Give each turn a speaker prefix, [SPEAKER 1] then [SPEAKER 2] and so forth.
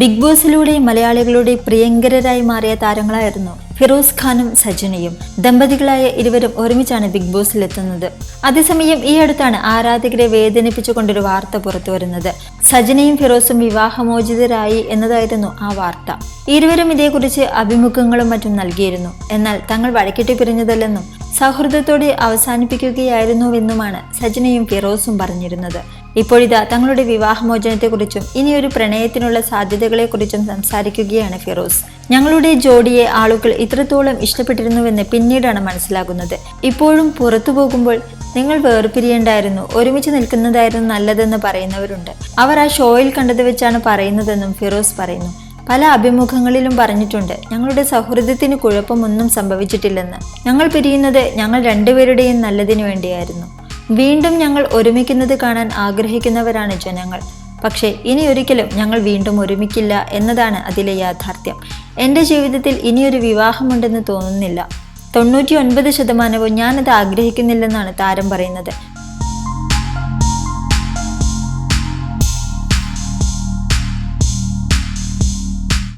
[SPEAKER 1] Big ബോസിലൂടെ മലയാളികളുടെ പ്രിയങ്കരരായി മാറിയ താരങ്ങളായിരുന്നു ഫിറോസ് ഖാനും സജനയും. ദമ്പതികളായ ഇരുവരും ഒരുമിച്ചാണ് ബിഗ് ബോസിൽ എത്തുന്നത് അതേസമയം ഈ അടുത്താണ് ആരാധകരെ വേദനിപ്പിച്ചുകൊണ്ടൊരു വാർത്ത പുറത്തു വരുന്നത് സജനയും ഫിറോസും വിവാഹമോചിതരായി എന്നതായിരുന്നു ആ വാർത്ത. ഇരുവരും ഇതേക്കുറിച്ച് അഭിമുഖങ്ങളും മറ്റും നൽകിയിരുന്നു. എന്നാൽ തങ്ങൾ വഴക്കിട്ട് പിരിഞ്ഞതല്ലെന്നും സൗഹൃദത്തോടെ അവസാനിപ്പിക്കുകയായിരുന്നുവെന്നുമാണ് സജനയും ഫിറോസും പറഞ്ഞിരുന്നത്. ഇപ്പോഴിതാ തങ്ങളുടെ വിവാഹമോചനത്തെക്കുറിച്ചും ഇനിയൊരു പ്രണയത്തിനുള്ള സാധ്യതകളെക്കുറിച്ചും സംസാരിക്കുകയാണ് ഫിറോസ്. ഞങ്ങളുടെ ജോഡിയെ ആളുകൾ ഇത്രത്തോളം ഇഷ്ടപ്പെട്ടിരുന്നുവെന്ന് പിന്നീടാണ് മനസ്സിലാകുന്നത്. ഇപ്പോഴും പുറത്തു പോകുമ്പോൾ നിങ്ങൾ വേർപിരിയേണ്ടായിരുന്നു ഒരുമിച്ച് നിൽക്കുന്നതായിരുന്നു നല്ലതെന്ന് പറയുന്നവരുണ്ട്. അവർ ആ ഷോയിൽ കണ്ടത് വെച്ചാണ് പറയുന്നതെന്നും ഫിറോസ് പറയുന്നു. പല അഭിമുഖങ്ങളിലും പറഞ്ഞിട്ടുണ്ട് ഞങ്ങളുടെ സൗഹൃദത്തിന് കുഴപ്പമൊന്നും സംഭവിച്ചിട്ടില്ലെന്ന്. ഞങ്ങൾ പിരിയുന്നത് ഞങ്ങൾ രണ്ടുപേരുടെയും നല്ലതിനു വേണ്ടിയായിരുന്നു. വീണ്ടും ഞങ്ങൾ ഒരുമിക്കുന്നത് കാണാൻ ആഗ്രഹിക്കുന്നവരാണ് ജനങ്ങൾ. പക്ഷേ ഇനി ഒരിക്കലും ഞങ്ങൾ വീണ്ടും ഒരുമിക്കില്ല എന്നതാണ് അതിലെ യാഥാർത്ഥ്യം. എന്റെ ജീവിതത്തിൽ ഇനിയൊരു വിവാഹമുണ്ടെന്ന് തോന്നുന്നില്ല. തൊണ്ണൂറ്റി ഒൻപത് ശതമാനവും ഞാനത് ആഗ്രഹിക്കുന്നില്ലെന്നാണ് താരം പറയുന്നത്.